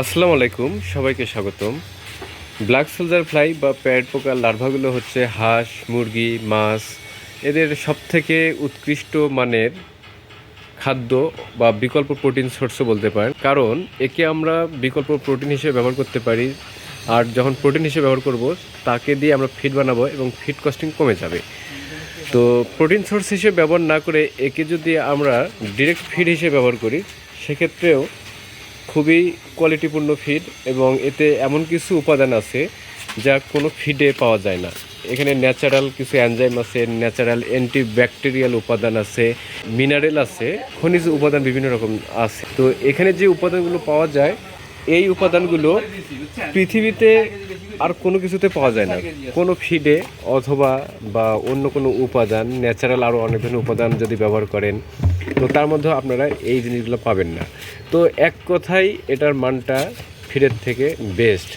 আসসালামু আলাইকুম, সবাইকে স্বাগতম। ব্ল্যাক সোলজার ফ্লাই বা প্যাড পোকার লার্ভাগুলো হচ্ছে হাঁস, মুরগি, মাছ, এদের সবথেকে উৎকৃষ্ট মানের খাদ্য বা বিকল্প প্রোটিন সোর্সও বলতে পারেন। কারণ একে আমরা বিকল্প প্রোটিন হিসেবে ব্যবহার করতে পারি, আর যখন প্রোটিন হিসেবে ব্যবহার করব, তাকে দিয়ে আমরা ফিড বানাবো এবং ফিড কস্টিং কমে যাবে। তো প্রোটিন সোর্স হিসেবে ব্যবহার না করে একে যদি আমরা ডিরেক্ট ফিড হিসেবে ব্যবহার করি, সেক্ষেত্রেও খুবই কোয়ালিটিপূর্ণ ফিড এবং এতে এমন কিছু উপাদান আছে যা কোনো ফিডে পাওয়া যায় না। এখানে ন্যাচারাল কিছু অ্যানজাইম আছে ন্যাচারাল অ্যান্টিব্যাকটেরিয়াল উপাদান আছে মিনারেল আছে, খনিজ উপাদান বিভিন্ন রকম আছে। তো এখানে যে উপাদানগুলো পাওয়া যায়, এই উপাদানগুলো পৃথিবীতে আর কোনো কিছুতে পাওয়া যায় না। কোনো ফিডে অথবা বা অন্য কোনো উপাদান ন্যাচারাল আরও অনেক ধরনের উপাদান যদি ব্যবহার করেন তো তার মধ্যে আপনারা এই জিনিসগুলো পাবেন না। তো এক কথাই এটার মানটা ফিরের থেকে বেস্ট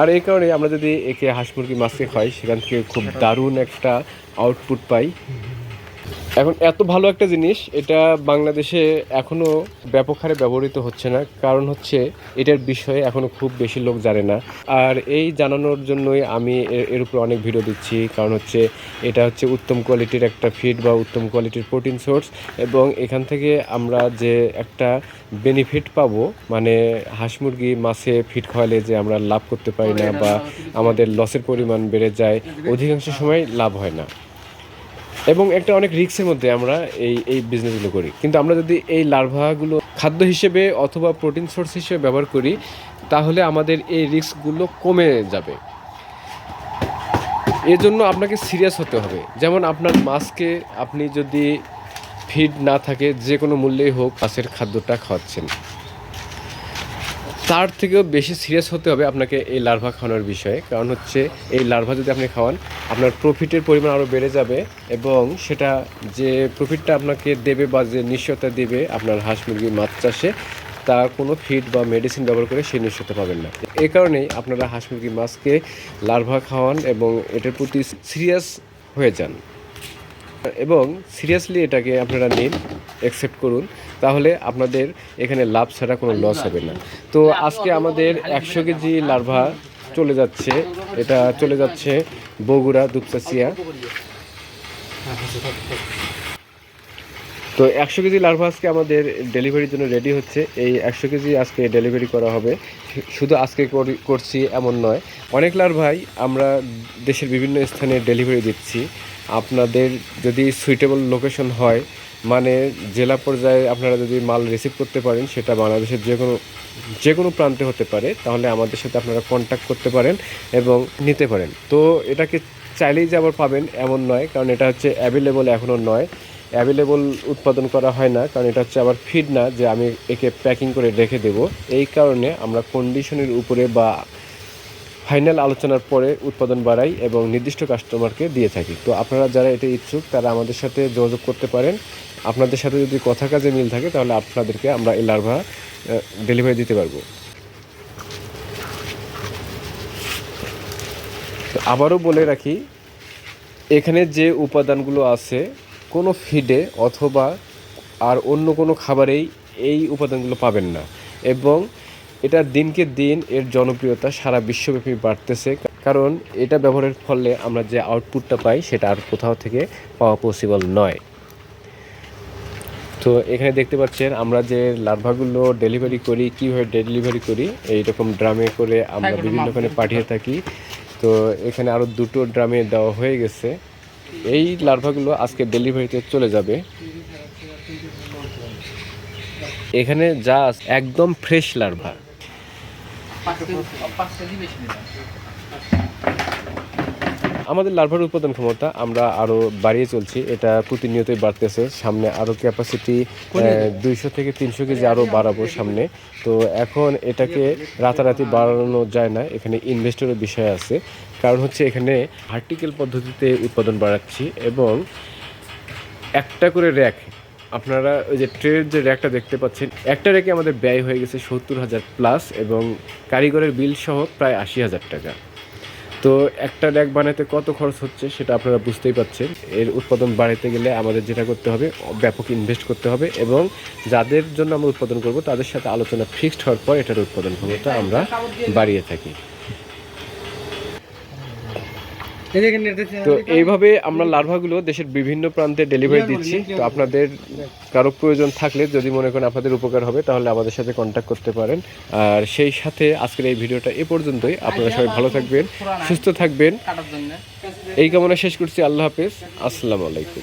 আর এই কারণে আমরা যদি একে হাঁস মুরগি মাছকে খাই সেখান থেকে খুব দারুণ একটা আউটপুট পাই। এখন এত ভালো একটা জিনিস এটা বাংলাদেশে এখনও ব্যাপক হারে ব্যবহৃত হচ্ছে না। কারণ হচ্ছে এটার বিষয়ে এখনও খুব বেশি লোক জানে না। আর এই জানানোর জন্যই আমি এর- এর উপর অনেক ভিডিও দিচ্ছি। কারণ হচ্ছে এটা হচ্ছে উত্তম কোয়ালিটির একটা ফিড বা উত্তম কোয়ালিটির প্রোটিন সোর্স এবং এখান থেকে আমরা যে একটা বেনিফিট পাবো মানে হাঁস মুরগি মাছে ফিড খাওয়ালে যে আমরা লাভ করতে পারি না বা আমাদের লসের পরিমাণ বেড়ে যায়। অধিকাংশ সময় লাভ হয় না। এবং একটা অনেক রিস্কের মধ্যে আমরা এই এই বিজনেসগুলো করি। কিন্তু আমরা যদি এই লার্ভাগুলো খাদ্য হিসেবে অথবা প্রোটিন সোর্স হিসেবে ব্যবহার করি, তাহলে আমাদের এই রিস্কগুলো কমে যাবে। এর জন্য আপনাকে সিরিয়াস হতে হবে। যেমন আপনার মাছকে আপনি যদি ফিড না থাকে, যে কোনো মূল্যেই হোক, মাছের খাদ্যটা খাওয়াচ্ছেন। তার থেকেও বেশি সিরিয়াস হতে হবে আপনাকে এই লার্ভা খাওয়ানোর বিষয়ে। কারণ হচ্ছে এই লার্ভা যদি আপনি খাওয়ান, আপনার প্রফিটের পরিমাণ আরও বেড়ে যাবে এবং সেটা যে প্রফিটটা আপনাকে দেবে বা যে নিশ্চয়তা দেবে আপনার হাঁস মুরগি মাছ চাষে তা কোনো ফিড বা মেডিসিন ব্যবহার করে সে নিশ্চয়তা পাবেন না। এই কারণেই আপনারা হাঁস মুরগি মাছকে লার্ভা খাওয়ান এবং এটার প্রতি সিরিয়াস হয়ে যান। এবং সিরিয়াসলি এটাকে আপনারা নিন। অ্যাকসেপ্ট করুন তাহলে আপনাদের এখানে লাভ ছাড়া কোনো লস হবে না তো আজকে আমাদের একশো কেজি লার্ভা চলে যাচ্ছে এটা চলে যাচ্ছে বগুড়া দুপচাচিয়া তো একশো কেজি লার্ভা আজকে আমাদের ডেলিভারির জন্য রেডি হচ্ছে এই একশো কেজি আজকে ডেলিভারি করা হবে শুধু আজকে করি- করছি এমন নয় অনেক লার্ভাই আমরা দেশের বিভিন্ন স্থানে ডেলিভারি দিচ্ছি আপনাদের যদি সুইটেবল লোকেশন হয় মানে জেলা পর্যায়ে আপনারা যদি মাল রিসিভ করতে পারেন, সেটা বাংলাদেশের যে কোনো যে কোনো প্রান্তে হতে পারে, তাহলে আমাদের সাথে আপনারা কন্ট্যাক্ট করতে পারেন এবং নিতে পারেন। তো এটাকে চাইলেই যে আবার পাবেন এমন নয়, কারণ এটা হচ্ছে অ্যাভেলেবল এখনও নয়। অ্যাভেলেবল উৎপাদন করা হয় না, কারণ এটা হচ্ছে আবার ফিড না, যে আমি একে প্যাকিং করে রেখে দেব। এই কারণে আমরা কন্ডিশনের উপরে বা ফাইনাল আলোচনার পরে উৎপাদন বাড়াই এবং নির্দিষ্ট কাস্টমারকে দিয়ে থাকি। তো আপনারা যারা এটা ইচ্ছুক, তারা আমাদের সাথে যোগাযোগ করতে পারেন। আপনাদের সাথে যদি কথা কাজে মিল থাকে, তাহলে আপনাদেরকে আমরা এই লার্ভা ডেলিভারি দিতে পারব। আবারও বলে রাখি, এখানে যে উপাদানগুলো আছে, কোনো ফিডে অথবা আর অন্য কোনো খাবারেই এই উপাদানগুলো পাবেন না। এবং এটা দিনকে দিন এর জনপ্রিয়তা সারা বিশ্বব্যাপী বাড়তেছে। কারণ এটা ব্যবহারের ফলে আমরা যে আউটপুটটা পাই সেটা আর কোথাও থেকে পাওয়া পসিবল নয়। তো এখানে দেখতে পাচ্ছেন আমরা যে লার্ভাগুলো ডেলিভারি করি কীভাবে ডেলিভারি করি এইরকম ড্রামে করে আমরা বিভিন্নখানে পাঠিয়ে থাকি। তো এখানে আরও দুটো ড্রামে দেওয়া হয়ে গেছে। এই লার্ভাগুলো আজকে ডেলিভারিতে চলে যাবে। এখানে যা একদম ফ্রেশ লার্ভা। আমাদের লার্ভার উৎপাদন ক্ষমতা আমরা আরও বাড়িয়ে চলছি এটা প্রতিনিয়তই বাড়তেছে। সামনে আরও ক্যাপাসিটি দুইশো থেকে তিনশো কেজি আরও বাড়াবো সামনে। তো এখন এটাকে রাতারাতি বাড়ানো যায় না এখানে ইনভেস্টরের বিষয় আছে। কারণ হচ্ছে এখানে ভার্টিক্যাল পদ্ধতিতে উৎপাদন বাড়াচ্ছি এবং একটা করে র্যাক আপনারা ওই যে ট্রের যে র্যাকটা দেখতে পাচ্ছেন, একটা র্যাকে আমাদের ব্যয় হয়ে গেছে সত্তর হাজার প্লাস এবং কারিগরের বিল সহ প্রায় আশি হাজার টাকা। তো একটা র্যাক বানাতে কত খরচ হচ্ছে সেটা আপনারা বুঝতেই পাচ্ছেন। এর উৎপাদন বাড়াতে গেলে আমাদের যেটা করতে হবে, ব্যাপক ইনভেস্ট করতে হবে এবং যাদের জন্য আমরা উৎপাদন করব, তাদের সাথে আলোচনা ফিক্সড হওয়ার পর এটার উৎপাদন ক্ষমতা আমরা বাড়িয়ে থাকি। তো এইভাবে আমরা লার্ভাগুলো দেশের বিভিন্ন প্রান্তে ডেলিভারি দিচ্ছি। তো আপনাদের কারও প্রয়োজন থাকলে যদি মনে করেন আপনাদের উপকার হবে তাহলে আমাদের সাথে কন্ট্যাক্ট করতে পারেন। আর সেই সাথে আজকের এই ভিডিওটা এ পর্যন্তই। আপনারা সবাই ভালো থাকবেন সুস্থ থাকবেন। এই কামনা শেষ করছি। আল্লাহ হাফেজ। আসসালামু আলাইকুম।